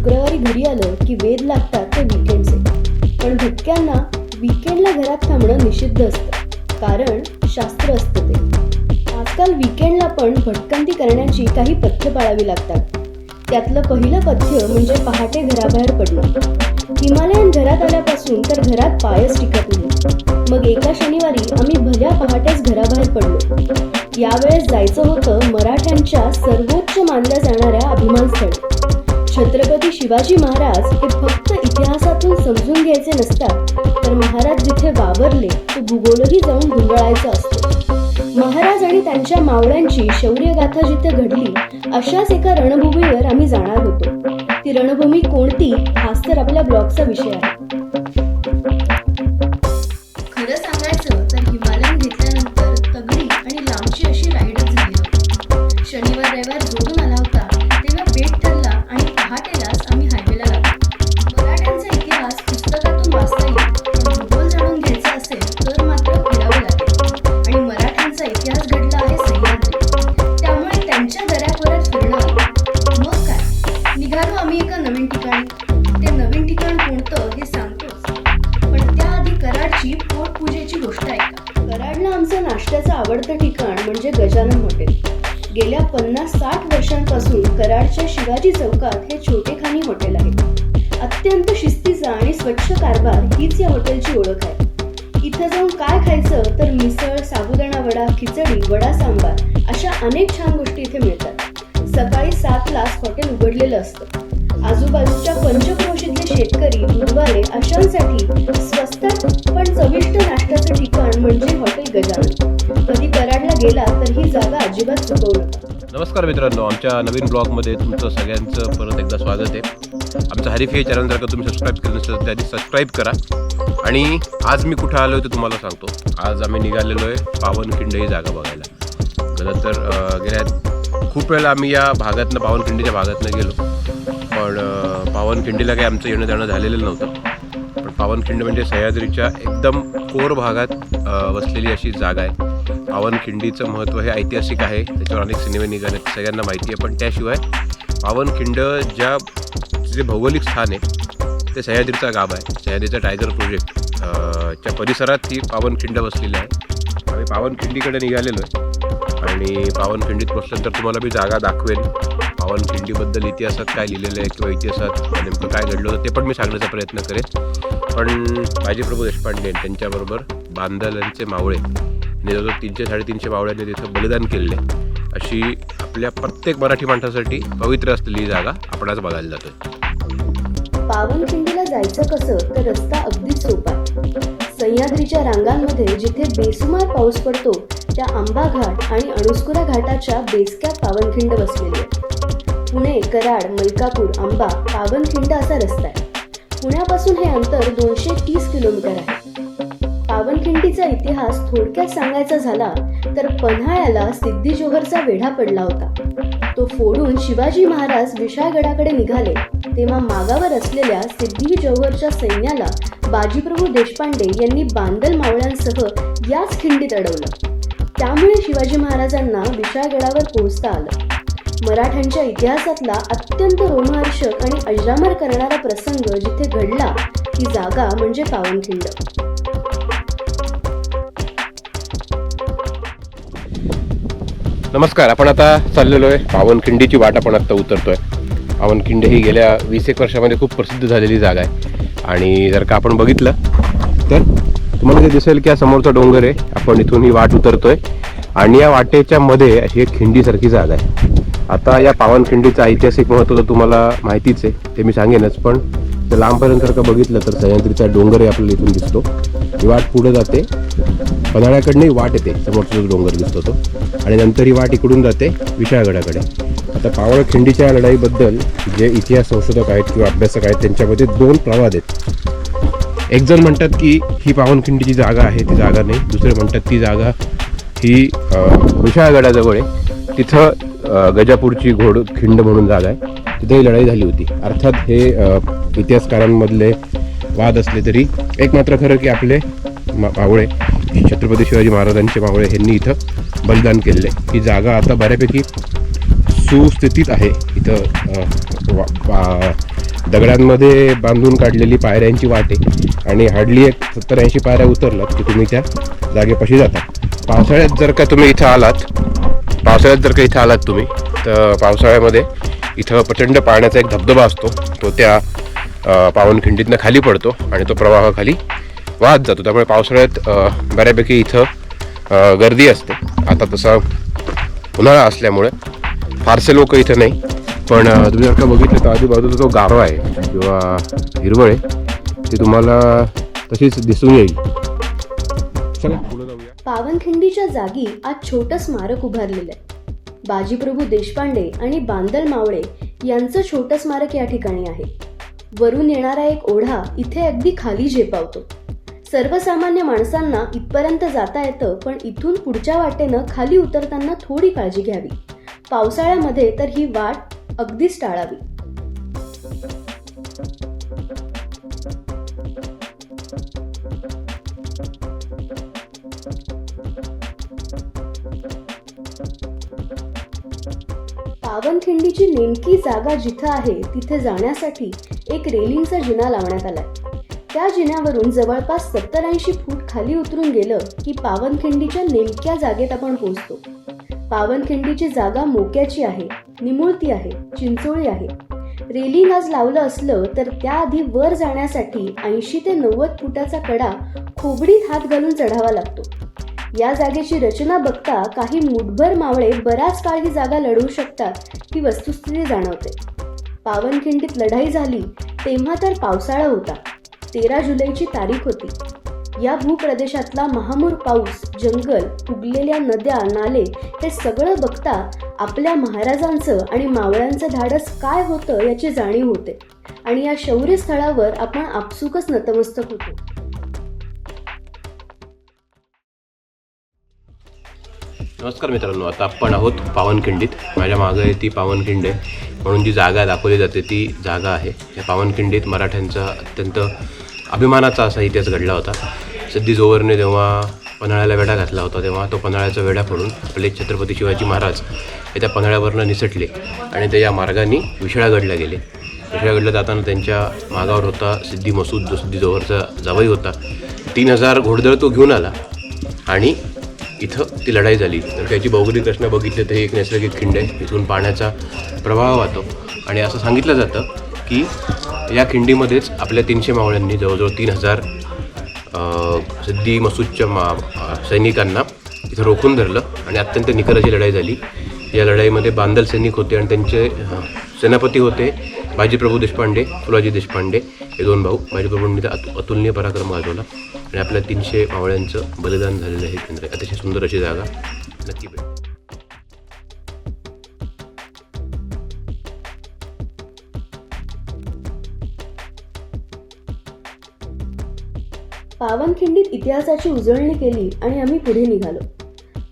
शुक्रवारी घरी आलं की वेध लागतात ते विकेंडचे पण भटक्यांना विकेंडला घरात थांबणं निषिद्ध असतं. कारण शास्त्र असतं ते. आजकाल विकेंडला पण भटकंती करण्याची काही पथ्य पाळावी लागतात. त्यातलं पहिलं पथ्य म्हणजे पहाटे घराबाहेर पडणं. हिमालयन घरात आल्यापासून तर घरात पायच टिकत नाही. मग एका शनिवारी आम्ही भल्या पहाटेच घराबाहेर पडलो. यावेळेस जायचं होतं मराठ्यांच्या सर्वोच्च मानल्या जाणाऱ्या अभिमानस्थळ. छत्रपती शिवाजी महाराज हे फक्त इतिहासातून समजून घ्यायचे नसतात तर महाराज जिथे वावरले तो भूगोलही जाऊन गुंडाळायचा असतो. महाराज आणि त्यांच्या मावळ्यांची शौर्यगाथा जिथे घडली अशाच एका रणभूमीवर आम्ही जाणार होतो. ती रणभूमी कोणती हाच तर आपल्या ब्लॉगचा विषय आहे. शिवाजी चौकात हे छोटेखानी हॉटेल आहे. अत्यंत शिस्तीचा आणि स्वच्छ कारभार हीच या हॉटेलची ओळख आहे. इथं जाऊन काय खायचं तर मिसळ साबुदाणा वडा खिचडी वडा सांबार अशा अनेक छान गोष्टी इथे मिळतात. सकाळी सातलाच हॉटेल उघडलेलं असतं. आजूबाजूच्या पंचक्रोशीतले शेतकरी गुरुवारे अशांसाठी स्वस्तात पण चविष्ट नाश्त्याचं ठिकाण म्हणजे हॉटेल गजानन. कधी कराडला गेला तर ही जागा अजिबात चुकवू नका. नमस्कार मित्रांनो आमच्या नवीन ब्लॉगमध्ये तुमचं सगळ्यांचं परत एकदा स्वागत आहे. आमचं हरीफ हे चॅनल जर का तुम्ही सबस्क्राईब केलं नसेल तर आधी सबस्क्राईब करा. आणि आज मी कुठं आलो आहे ते तुम्हाला सांगतो. आज आम्ही निघालेलो आहे पावनखिंड ही जागा बघायला. खरं तर गेल्या खूप वेळेला आम्ही या भागातनं पावनखिंडीच्या भागातनं गेलो. पण पावनखिंडीला काही आमचं येणं जाणं झालेलं नव्हतं. पण पावनखिंड म्हणजे सह्याद्रीच्या एकदम कोर भागात वसलेली अशी जागा आहे. पावनखिंडीचं महत्त्व हे ऐतिहासिक आहे. त्याच्यावर अनेक सिनेमे निघाले. सगळ्यांना माहिती आहे पण त्याशिवाय पावनखिंड ज्या जे भौगोलिक स्थान आहे ते सह्याद्रीचा गाव आहे. सह्याद्रीचा टायगर प्रोजेक्ट च्या परिसरात ती पावनखिंड बसलेली आहे. आम्ही पावनखिंडीकडे निघालेलो आहे. आणि पावनखिंडीत पोचल्यानंतर तुम्हाला मी जागा दाखवेन. पावनखिंडीबद्दल इतिहासात काय लिहिलेलं आहे किंवा इतिहासात नेमकं काय घडलं होतं ते पण मी सांगण्याचा प्रयत्न करेन. पण बाजीप्रभू देशपांडे त्यांच्याबरोबर बांधलांचे मावळे. आणि जवळजवळ तीनशे साडेतीनशे मावळ्यांनी तिथं बलिदान केलेले अशी आपल्या प्रत्येक मराठी माणसासाठी पवित्र असलेली जागा आपण आज बघायला जातोय. पावनखिंडीला जायचं कसं तर रस्ता अगदी सोपा सह्याद्रीच्या रांगांमध्ये जिथे बेसुमार पाऊस पडतो त्या आंबा घाट आणि अणुस्कुरा घाटाच्या बेसक्यात पावनखिंड बसलेली आहे पुणे कराड मलकापूर आंबा पावनखिंड असा रस्ता आहे. पुण्यापासून हे अंतर दोनशे तीस किलोमीटर आहे. पावनखिंडीचा इतिहास थोडक्यात सांगायचा झाला तर पन्हाळ्याला सिद्धी जोहरचा वेढा पडला होता. तो फोडून शिवाजी महाराज विशाळगडाकडे निघाले तेव्हा मागावर असलेल्या सिद्धी जौहरच्या सैन्याला बाजीप्रभू देशपांडे यांनी बांदल मावळ्यांसह याच खिंडीत अडवलं. त्यामुळे शिवाजी महाराजांना विशाळगडावर पोहोचता आलं. मराठ्यांच्या इतिहासातला अत्यंत रोमहर्षक आणि अजरामर करणारा प्रसंग जिथे घडला ती जागा म्हणजे पावनखिंड नमस्कार आपण आता चाललेलो आहे. पावनखिंडीची वाट आपण आता उतरतोय. पावनखिंड ही गेल्या वीस एक वर्षामध्ये खूप प्रसिद्ध झालेली जागा आहे. आणि जर का आपण बघितलं तर तुम्हाला ते दिसेल की हा समोरचा डोंगर आहे. आपण इथून ही वाट उतरतोय. आणि या वाटेच्या मध्ये अशी एक खिंडीसारखी जागा आहे. आता या पावनखिंडीचं ऐतिहासिक महत्त्व तर तुम्हाला माहितीच आहे. ते मी सांगेनच पण लांबपर्यंत जर का बघितलं तर सह्याद्रीचा डोंगरही आपल्याला इथून दिसतो. ही वाट पुढे जाते. पन्हाळ्याकडनंही वाट येते. समोरचा डोंगर दिसतो तो. आणि नंतर ही वाट इकडून जाते विशाळगडाकडे. आता पावळखिंडीच्या लढाईबद्दल जे इतिहास संशोधक आहेत किंवा अभ्यासक आहेत त्यांच्यामध्ये दोन प्रवाद आहेत. एक जण म्हणतात की ही पावनखिंडीची जागा आहे ती जागा नाही. दुसरे म्हणतात ती जागा ही विशाळगडाजवळ आहे. तिथं गजापूरची घोड खिंड म्हणून जागा आहे. तिथे ही लढाई झाली होती. अर्थात हे इतिहासकारांमधले वाद असले तरी एक मात्र खरं की आपले मा- मावळे छत्रपती शिवाजी महाराजांचे मावळे यांनी इथं बलिदान केलेले ही जागा आता बऱ्यापैकी सुस्थितीत आहे. इथं दगडांमध्ये बांधून काढलेली पायऱ्यांची वाटे आणि हार्डली एक सत्तर ऐंशी पायऱ्या उतरलात की तुम्ही त्या जागेपाशी जाता. पावसाळ्यात जर का तुम्ही इथं आलात पावसाळ्यात जर का इथं आलात तुम्ही तर पावसाळ्यामध्ये इथं प्रचंड पाण्याचा एक धबधबा असतो. तो त्या पावनखिंडीतनं खाली पडतो आणि तो प्रवाह खाली वाहत जातो. त्यामुळे पावसाळ्यात बऱ्यापैकी इथं गर्दी असते. आता तसा उन्हाळा असल्यामुळे फारसे लोक इथं नाही. पण तुम्ही जर का बघितलं तर आजूबाजूचा जो गारवा आहे किंवा हिरवळ आहे ती तुम्हाला तशीच दिसून येईल. चला पुढे जाऊया. पावनखिंडीच्या जागी आज छोटं स्मारक उभारलेलं आहे. बाजीप्रभू देशपांडे आणि बांदल मावळे यांचं छोटं स्मारक या ठिकाणी आहे. वरून येणारा एक ओढा इथे अगदी खाली झेपावतो. सर्वसामान्य माणसांना इथपर्यंत जाता येतं पण इथून पुढच्या वाटेनं खाली उतरताना थोडी काळजी घ्यावी. पावसाळ्यामध्ये तर ही वाट अगदीच टाळावी. पावनखिंडीची नेमकी जागा जिथं आहे तिथे जाण्यासाठी एक रेलिंगचा जिना लावण्यात आलाय. त्या जिन्यावरून जवळपास सत्तर ऐंशी फूट खाली उतरून गेलं की पावनखिंडीच्या नेमक्या जागेत आपण पोहोचतो. पावनखिंडीची जागा मोक्याची आहे निमुळती आहे चिंचोळी आहे. रेलिंग आज लावलं असलं तर त्याआधी वर जाण्यासाठी ऐंशी ते नव्वद फुटाचा कडा खोबडीत हात घालून चढावा लागतो. या जागेची रचना बघता काही मुठभर मावळे बराच काळ ही जागा लढवू शकतात ही वस्तुस्थिती जाणवते. पावनखिंडीत लढाई झाली तेव्हा तर पावसाळा होता. तेरा जुलैची तारीख होती. या भूप्रदेशातला महामूर पाऊस जंगल फुगलेल्या नद्या नाले हे सगळं बघता आपल्या महाराजांचं आणि मावळ्यांचं धाडस काय होतं याची जाणीव होते. आणि या शौर्य स्थळावर आपण आपसुकच नतमस्तक होतो. नमस्कार मित्रांनो आता आपण आहोत पावनखिंडीत. माझ्या मागं आहे ती पावनखिंड आहे. म्हणून जी जागा दाखवली जाते ती जागा आहे. या पावनखिंडीत मराठ्यांचा अत्यंत अभिमानाचा असा इतिहास घडला होता. सिद्धी जोवरने जेव्हा पन्हाळ्याला वेढा घातला होता तेव्हा तो पन्हाळ्याचा वेढा फोडून आपले छत्रपती शिवाजी महाराज हे त्या पन्हाळ्यावरनं निसटले आणि ते या मार्गाने विशाळागडला गेले. विशाळागडला जाताना त्यांच्या मागावर होता सिद्धी मसूद जो सिद्धी जोहरचा जावई होता. तीन हजार घोडदळ तो घेऊन आला आणि इथं ती लढाई झाली. तर त्याची भौगोलिक रचना बघितली तर ही एक नैसर्गिक खिंड आहे. इथून पाण्याचा प्रवाह वाहतो. आणि असं सांगितलं जातं की या खिंडीमध्येच आपल्या तीनशे मावळ्यांनी जवळजवळ तीन हजार सिद्धी मसूदच्या मा सैनिकांना इथं रोखून धरलं आणि अत्यंत निकराची लढाई झाली. या लढाईमध्ये बांदल सैनिक होते आणि त्यांचे सेनापती होते बाजीप्रभू देशपांडे फुलाजी देशपांडे. हे दोन भाऊ बाजीप्रभूंनी तर अतु अतुलनीय पराक्रम गाजवला आणि आपल्या तीनशे मावळ्यांचं बलिदान झालेलं हे केंद्र आहे. अतिशय सुंदर अशी जागा नक्की भेट. पावनखिंडीत इतिहासाची उजळणी केली आणि आम्ही पुढे निघालो.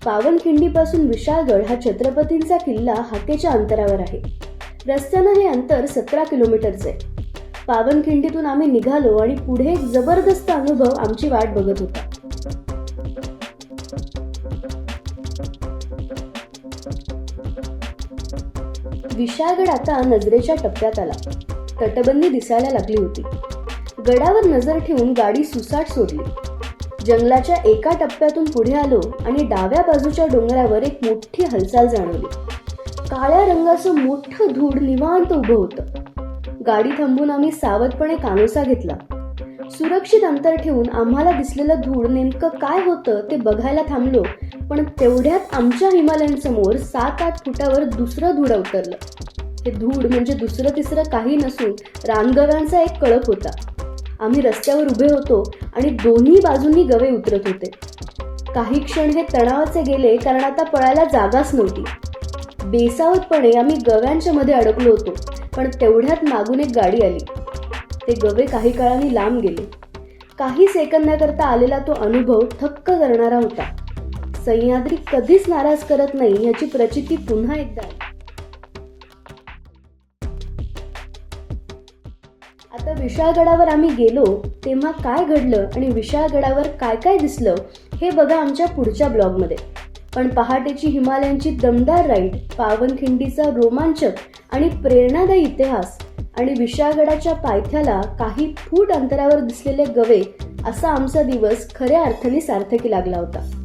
पावनखिंडीपासून विशाळगड हा छत्रपतींचा किल्ला हाकेच्या अंतरावर आहे. रस्त्यानं हे अंतर सतरा किलोमीटरचे. पावनखिंडीतून आम्ही निघालो आणि पुढे एक जबरदस्त अनुभव आमची वाट बघत होता. विशाळगड आता नजरेच्या टप्प्यात आला. तटबंदी दिसायला लागली होती. गडावर नजर ठेवून गाडी सुसाट सोडली. जंगलाच्या एका टप्प्यातून पुढे आलो आणि डाव्या बाजूच्या डोंगरावर एक मोठी हालचाल जाणवली. काळ्या रंगाचं मोठं धूड निवांत उभं होतं. गाडी थांबून आम्ही सावधपणे कानोसा घेतला. सुरक्षित अंतर ठेवून आम्हाला दिसलेलं धूळ नेमकं काय होतं ते बघायला थांबलो पण तेवढ्यात आमच्या हिमालयांसमोर सात आठ फुटावर दुसरं धूळ उतरलं हे धूळ म्हणजे दुसरं तिसरं काही नसून रानगव्यांचा एक कळप होता. आम्ही रस्त्यावर उभे होतो आणि दोन्ही बाजूंनी गवे उतरत होते. काही क्षण हे तणावाचे गेले कारण आता पळायला जागाच नव्हती. बेसावतपणे आम्ही गव्यांच्या मध्ये अडकलो होतो पण तेवढ्यात मागून एक गाडी आली. ते गवे काही काळाने लांब गेले. काही सेकंदाकरता आलेला तो अनुभव थक्क करणारा होता. सह्याद्री कधीच नाराज करत नाही याची प्रचिती पुन्हा एकदा विशाळगडावर आम्ही गेलो तेव्हा काय घडलं आणि विशाळगडावर काय काय दिसलं हे बघा आमच्या पुढच्या ब्लॉगमध्ये. पण पहाटेची हिमालयांची दमदार राईड पावनखिंडीचा रोमांचक आणि प्रेरणादायी इतिहास आणि विशाळगडाच्या पायथ्याला काही फूट अंतरावर दिसलेले गवे असा आमचा दिवस खऱ्या अर्थाने सार्थकी लागला होता.